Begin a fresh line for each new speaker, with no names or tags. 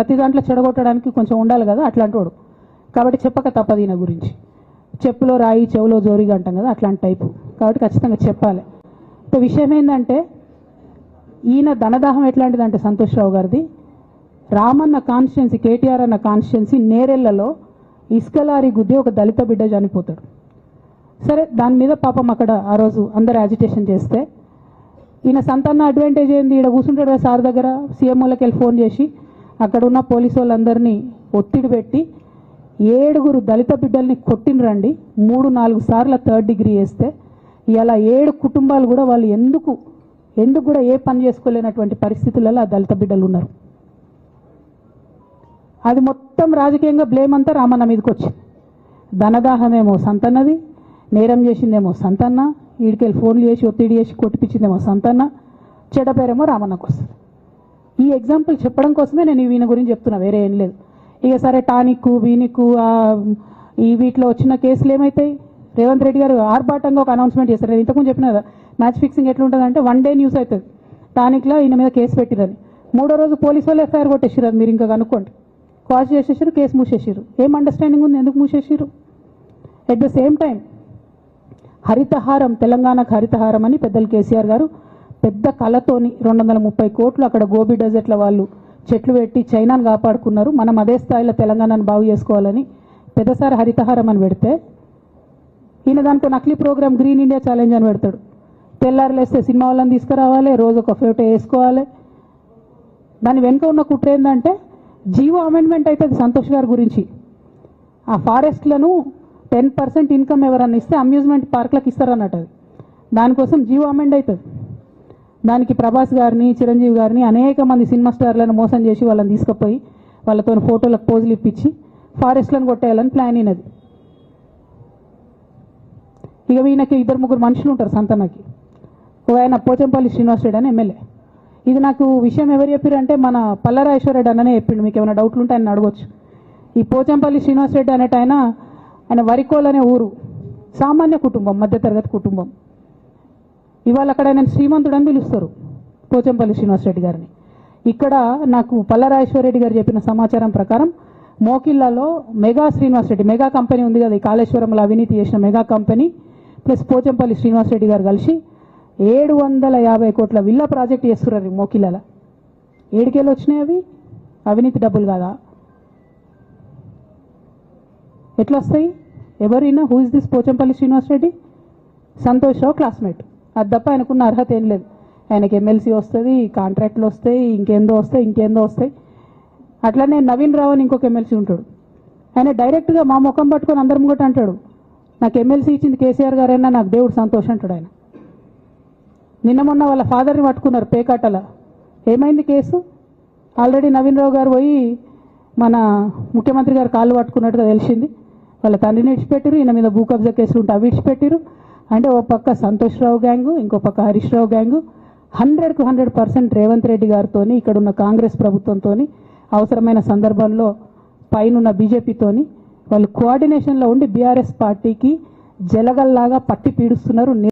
ప్రతి దాంట్లో చెడగొట్టడానికి కొంచెం ఉండాలి కదా అట్లాంటి వాడు కాబట్టి చెప్పక తప్పదు ఈయన గురించి. చెప్పులో రాయి చెవులో జోరిగా అంటాం కదా అట్లాంటి టైపు. కాబట్టి ఖచ్చితంగా చెప్పాలి. ఇక విషయం ఏంటంటే ఈయన ధనదాహం ఎట్లాంటిదంటే సంతోష్ రావు గారిది రామన్న కాన్స్టిట్యున్సీ కేటీఆర్ అన్న కాన్స్టిట్యున్సీ నేరెళ్ళలో ఇసుకలారి గుద్ది ఒక దళిత బిడ్డ చనిపోతాడు. సరే దాని మీద పాపం అక్కడ ఆ రోజు అందరు యాజిటేషన్ చేస్తే ఈయన సంతాన అడ్వాంటేజ్ ఏంది? ఈడ కూర్చుంటాడు కదా సార్ దగ్గర సీఎంఓలకి వెళ్ళి ఫోన్ చేసి అక్కడ ఉన్న పోలీసు వాళ్ళందరినీ ఒత్తిడి పెట్టి ఏడుగురు దళిత బిడ్డల్ని కొట్టినరండి మూడు నాలుగు సార్లు థర్డ్ డిగ్రీ వేస్తే ఇలా ఏడు కుటుంబాలు కూడా వాళ్ళు ఎందుకు ఎందుకు కూడా ఏ పని చేసుకోలేనటువంటి పరిస్థితులలో ఆ దళిత బిడ్డలు ఉన్నారు. అది మొత్తం రాజకీయంగా బ్లేమ్ అంతా రామన్న మీదకి వచ్చింది. ధనదాహమేమో సంతన్నది నేరం చేసిందేమో సంతన్న వీడికెళ్ళి ఫోన్లు చేసి ఒత్తిడి చేసి కొట్టిపించిందేమో సంతన్న చెడపేరేమో రామన్నకు వస్తుంది. ఈ ఎగ్జాంపుల్ చెప్పడం కోసమే నేను వీని గురించి చెప్తున్నా వేరే ఏం లేదు. ఇక సరే టానిక్ వీనిక్ ఈ వీటిలో వచ్చిన కేసులు ఏమవుతాయి రేవంత్ రెడ్డి గారు ఆర్భాటంగా ఒక అనౌన్స్మెంట్ చేస్తారు నేను ఇంతకుముందు చెప్పిన కదా మ్యాచ్ ఫిక్సింగ్ ఎట్లుంటుందంటే వన్ డే న్యూస్ అవుతుంది. టానిక్లో ఈయన మీద కేసు పెట్టిరని. మూడో రోజు పోలీసు వాళ్ళు ఎఫ్ఐఆర్ కొట్టేసారు అది మీరు ఇంకా కనుక్కోండి. క్వాష్ చేసేసారు కేసు మూసేసారు ఏం అండర్స్టాండింగ్ ఉంది? ఎందుకు మూసేసారు at the same time Harithaharam తెలంగాణకు హరితహారం అని పెద్దలు కేసీఆర్ గారు పెద్ద కళతోని రెండు వందల ముప్పై కోట్లు అక్కడ గోబీ డెజర్ట్ల వాళ్ళు చెట్లు పెట్టి చైనాను కాపాడుకున్నారు. మనం అదే స్థాయిలో తెలంగాణను బాగు చేసుకోవాలని పెద్దసారి హరితహారం అని పెడితే ఈయన దానికో నకిలీ ప్రోగ్రామ్ గ్రీన్ ఇండియా ఛాలెంజ్ అని పెడతాడు. తెల్లారులేస్తే సినిమా వాళ్ళని తీసుకురావాలి రోజు ఒక ఫోటో వేసుకోవాలి. దాని వెనుక ఉన్న కుట్ర ఏంటంటే జీవో అమెండ్మెంట్ అవుతుంది సంతోష్ గారి గురించి. ఆ ఫారెస్ట్లను టెన్ పర్సెంట్ ఇన్కమ్ ఎవరన్నా ఇస్తే అమ్యూజ్మెంట్ పార్క్లకు ఇస్తారన్నట్టు అది. దానికోసం జీవో అమెండ్ అవుతుంది. దానికి ప్రభాస్ గారిని చిరంజీవి గారిని అనేక మంది సినిమా స్టార్లను మోసం చేసి వాళ్ళని తీసుకుపోయి వాళ్ళతో ఫోటోలకు పోజులు ఇప్పించి ఫారెస్ట్లను కొట్టేయాలని ప్లాన్ అయినది ఇక ఈయనకి ఇద్దరు ముగ్గురు మనుషులు ఉంటారు సంతనకి. ఒక ఆయన పోచంపల్లి శ్రీనివాస్ రెడ్డి అని ఎమ్మెల్యే. ఇది నాకు విషయం ఎవరు చెప్పారంటే మన పల్లరాజేశ్వరరెడ్డి అన్ననే చెప్పిండు. మీకు ఏమైనా డౌట్లు ఉంటే ఆయన అడగొచ్చు. ఈ పోచంపల్లి శ్రీనివాస్ రెడ్డి అనేట ఆయన ఆయన వరికోల్ అనే ఊరు సామాన్య కుటుంబం మధ్యతరగతి కుటుంబం. ఇవాళ అక్కడ ఆయన శ్రీమంతుడు అని పిలుస్తారు. పోచంపల్లి శ్రీనివాస్ రెడ్డి గారిని. ఇక్కడ నాకు పల్లరాజేశ్వరరెడ్డి గారు చెప్పిన సమాచారం ప్రకారం మోకిల్లాలో mega Srinivas Reddy mega company ఉంది కదా ఈ కాళేశ్వరంలో అవినీతి చేసిన mega company plus Pochampally Srinivas Reddy garu కలిసి ఏడు వందల యాభై కోట్ల విల్లా ప్రాజెక్ట్ చేస్తున్నారు ఈ మోకిల్లాల. ఏడుకేళ్ళు వచ్చినాయి అవి? అవినీతి డబ్బులు కాదా? ఎట్లా వస్తాయి ఎవరైనా who is this Pochampally Srinivas Reddy Santosh Rao classmate అది తప్ప ఆయనకున్న అర్హత ఏం లేదు. ఆయనకి ఎమ్మెల్సీ వస్తుంది కాంట్రాక్ట్లు వస్తాయి ఇంకేందో వస్తాయి ఇంకేందో వస్తాయి. అట్లనే నవీన్ రావు అని ఇంకొక ఎమ్మెల్సీ ఉంటాడు. ఆయన డైరెక్ట్గా మా ముఖం పట్టుకొని అందరం కూడా అంటాడు. నాకు ఎమ్మెల్సీ ఇచ్చింది కేసీఆర్ గారైనా నాకు దేవుడు సంతోషం అంటాడు ఆయన. నిన్న మొన్న వాళ్ళ ఫాదర్ని పట్టుకున్నారు పేకాటల. ఏమైంది కేసు? ఆల్రెడీ నవీన్ రావు గారు పోయి మన ముఖ్యమంత్రి గారు కాళ్ళు పట్టుకున్నట్టుగా తెలిసింది. వాళ్ళ తండ్రిని ఇడిచిపెట్టారు ఈయన మీద భూ కబ్జా కేసులు ఉంటే అవి ఇడిచిపెట్టారు అంటే ఓ పక్క సంతోష్ రావు గ్యాంగు ఇంకో పక్క హరీష్ రావు గ్యాంగు. హండ్రెడ్కు హండ్రెడ్ పర్సెంట్ రేవంత్ రెడ్డి గారితో ఇక్కడ ఉన్న కాంగ్రెస్ ప్రభుత్వంతో అవసరమైన సందర్భంలో పైనున్న బీజేపీతోని వాళ్ళు కోఆర్డినేషన్లో ఉండి బీఆర్ఎస్ పార్టీకి జలగల్లాగా పట్టి పీడుస్తున్నారు.